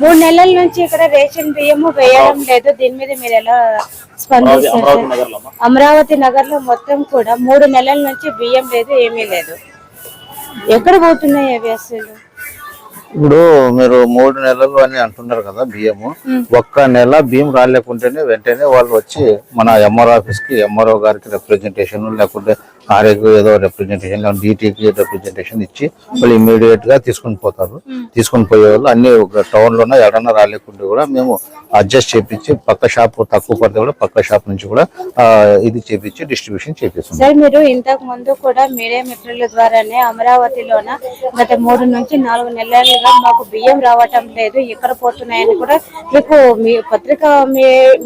మూడు నెలల నుంచి ఇక్కడ రేషన్ బియ్యము వేయడం లేదు. దీని మీద మీరు ఎలా స్పందిస్తారు అమరావతి నగర్లో మొత్తం కూడా మూడు నెలల నుంచి బియ్యం లేదు ఏమీ లేదు. ఎక్కడ పోతున్నాయి అవి అసలు? ఇప్పుడు మీరు మూడు నెలలు అని అంటున్నారు కదా బియ్యము. ఒక్క నెల బియ్యం రాలేకుంటేనే వెంటనే వాళ్ళు వచ్చి మన ఎంఆర్ఓ ఆఫీస్కి ఎంఆర్ఓ గారికి రిప్రజెంటేషన్ లేకుంటే ఆర్ఏకి ఏదో రిప్రజెంటేషన్ డిటీకి రిప్రజెంటేషన్ ఇచ్చి వాళ్ళు ఇమీడియట్గా తీసుకొని పోతారు. తీసుకొని పోయే వాళ్ళు అన్ని టౌన్లోనే ఎడన్నా రాలేకుంటే కూడా మేము అడ్జస్ట్ చేపించి పక్క షాప్ తక్కువ పడితే కూడా పక్క షాప్ నుంచి కూడా ఇది చేపించి డిస్ట్రిబ్యూషన్ చేపిస్తాం సార్ మీరు ఇంతకు ముందు కూడా మీడియా మిత్రుల ద్వారానే అమరావతిలోన గత మూడు నుంచి నాలుగు నెలలుగా మాకు బియ్యం రావటం లేదు ఎక్కడ పోతున్నాయని కూడా మీకు మీ పత్రిక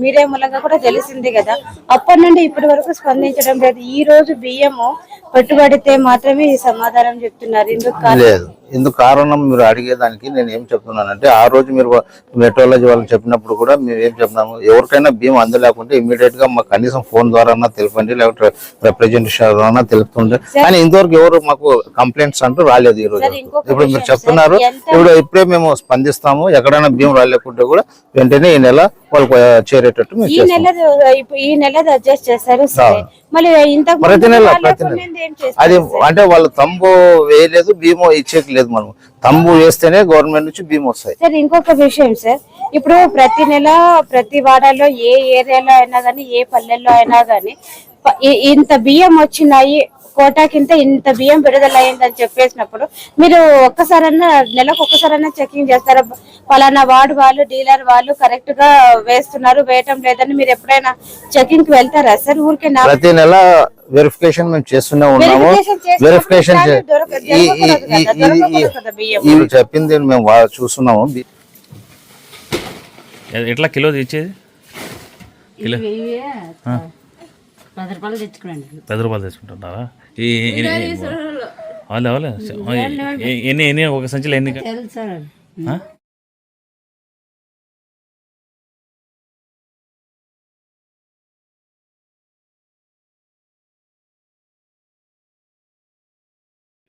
మీడియా మూలంగా కూడా తెలిసింది కదా. అప్పటి నుండి ఇప్పటి వరకు స్పందించడం లేదు. ఈ రోజు బియ్యము పెట్టుబడితే మాత్రమే ఈ సమాధానం చెప్తున్నారు. ఇందుకు కారణం ఇందుకు కారణం మీరు అడిగేదానికి నేను ఏం చెప్తున్నానంటే ఆ రోజు మీరు మెట్రాలజీ వాళ్ళు చెప్పినప్పుడు కూడా మేము ఏం చెప్తున్నాము ఎవరికైనా బియ్యం అందలేకుంటే ఇమీడియట్గా మాకు కనీసం ఫోన్ ద్వారా తెలపండి లేకపోతే రిప్రజెంటేషన్ ద్వారా తెలుపుతుండే. కానీ ఇంతవరకు ఎవరు మాకు కంప్లైంట్స్ అంటూ రాలేదు ఈ రోజు. ఇప్పుడు మీరు చెప్తున్నారు ఇప్పుడు ఇప్పుడే మేము స్పందిస్తాము ఎక్కడైనా బియ్యం రాలేకుంటే కూడా వెంటనే ఈ నెల వాళ్ళకు చేరేటట్టు మేము ఈ నెల ఈ నెల అడ్జస్ట్ చేస్తారు సరే. మళ్ళీ ఇంతకు ప్రతి నెల ప్రతి నెల. అది? అంటే వాళ్ళు తంబు వేయలేదు భీమో ఇచ్చేకి లేదు మనం తంబు వేస్తేనే గవర్నమెంట్ నుంచి భీమో వస్తాయి. సార్ ఇంకొక విషయం సార్. ఇప్పుడు ప్రతి నెల ప్రతి వాడలో ఏ ఏరియాలో అయినా గానీ ఏ పల్లెల్లో అయినా ఇ- ఇంత బియ్యం వచ్చినాయి కోటాకింత ఇంత బియ్యం విడుదల అయిందని చెప్పేసినప్పుడు మీరు ఒక్కసారన్నా నెలకు ఒక్కసారన్నా చెకింగ్ చేస్తారా? పలానా వార్డు వాళ్ళు డీలర్ వాళ్ళు కరెక్ట్గా వేస్తున్నారు వేయటం లేదని మీరు ఎప్పుడైనా చెకింగ్కి వెళ్తారా? సార్ ఊరికే నా ప్రతి నెల వెరిఫికేషన్ మేము చేస్తూనే ఉన్నాము. వెరిఫికేషన్ కదా, కదా చెప్పింది మేము వా- చూస్తున్నాము. ఎట్లా కిలో ఇచ్చేది కిలో? పది రూపాయలు తెచ్చుకోండి పది రూపాయలు తెచ్చుకుంటున్నారా? ఈ వాళ్ళే ఎన్ని ఎన్ని ఒక సంచిలో ఎన్ని?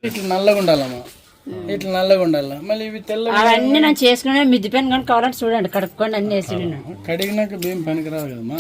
ఇట్లా నల్లగా ఉండాలమ్మా. ఇట్లా నల్లగా ఉండాలి మళ్ళీ ఇవి తెల్ల అవన్నీ నేను చేసుకునే మిద్ది పెన్ కానీ కావాలంటే చూడండి కడుక్కోండి అన్ని వేసి కడిగినాక బియ్యం పనికిరావు కదమ్మా.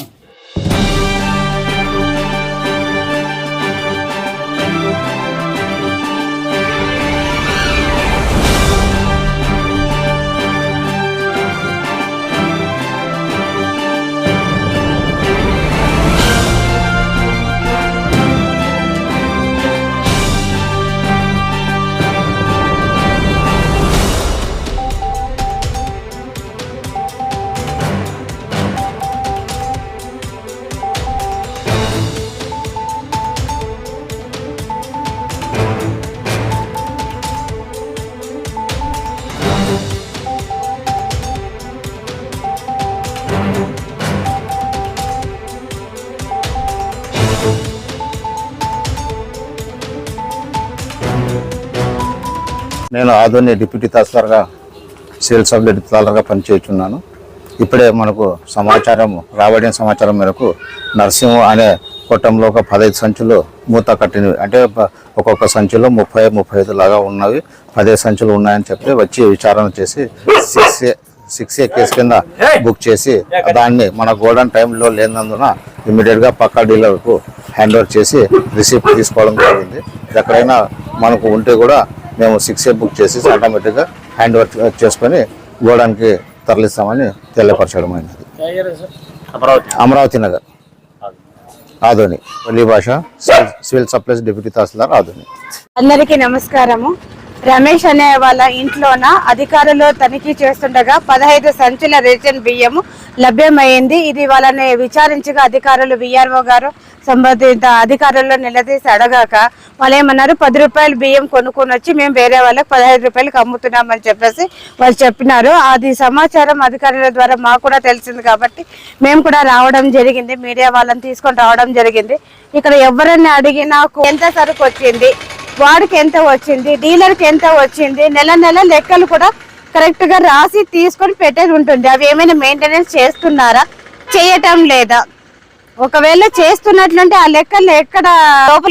నేను ఆదోని డిప్యూటీ తహసీల్దార్గా సేల్స్ సబ్ తహసీల్దార్గా పనిచేస్తున్నాను. ఇప్పుడే మనకు సమాచారం రాబడిన సమాచారం మేరకు నర్సింహ అనే కొట్టంలో ఒక పదహైదు సంచులు మూత కట్టినవి అంటే ఒక్కొక్క సంచిలో ముప్పై ముప్పై ఐదు లాగా ఉన్నవి. పదిహేను సంచులు ఉన్నాయని చెప్పి వచ్చి విచారణ చేసి six A six A case కింద బుక్ చేసి దాన్ని మన గోడౌన్ టైంలో లేనందున ఇమ్మీడియట్గా పక్కా డీలర్కు హ్యాండ్ ఓవర్ చేసి రిసిప్ట్ తీసుకోవడం జరిగింది. ఎక్కడైనా మనకు ఉంటే కూడా మేము సిక్స్ ఏ బుక్ చేసి ఆటోమేటిక్గా హ్యాండ్ ఓవర్ చేసుకొని గోడానికి తరలిస్తామని తెలియపరచడం అయినది. Amaravati. Amaravati Nagar. Valli Basha civil- civil supplies deputy తహసీల్దార్ ఆదోని. అందరికీ నమస్కారము. రమేష్ అనే వాళ్ళ ఇంట్లోన అధికారులు తనిఖీ చేస్తుండగా పదహైదు సంచుల రేషన్ బియ్యము లభ్యమైంది ఇది వాళ్ళని విచారించగా అధికారులు విఆర్ఓ గారు సంబంధిత అధికారులను నిలదీసి అడగాక వాళ్ళు ఏమన్నారు పది రూపాయలు బియ్యం కొనుక్కొని వచ్చి మేము వేరే వాళ్ళకి పదహైదు రూపాయలకి అమ్ముతున్నామని చెప్పేసి వాళ్ళు చెప్పినారు. అది సమాచారం అధికారుల ద్వారా మాకు కూడా తెలిసింది కాబట్టి మేము కూడా రావడం జరిగింది. మీడియా వాళ్ళని తీసుకొని రావడం జరిగింది. ఇక్కడ ఎవరన్నా అడిగినా ఎంత సరుకు వచ్చింది? వాడికి ఎంత వచ్చింది డీలర్కి ఎంత వచ్చింది నెల నెల లెక్కలు కూడా కరెక్ట్గా రాసి తీసుకొని పెట్టేది ఉంటుంది. అవి ఏమైనా మెయింటెనెన్స్ చేస్తున్నారా? చేయటం లేదా? ఒకవేళ చేస్తున్నట్లుంటే ఆ లెక్కలు ఎక్కడ లోపల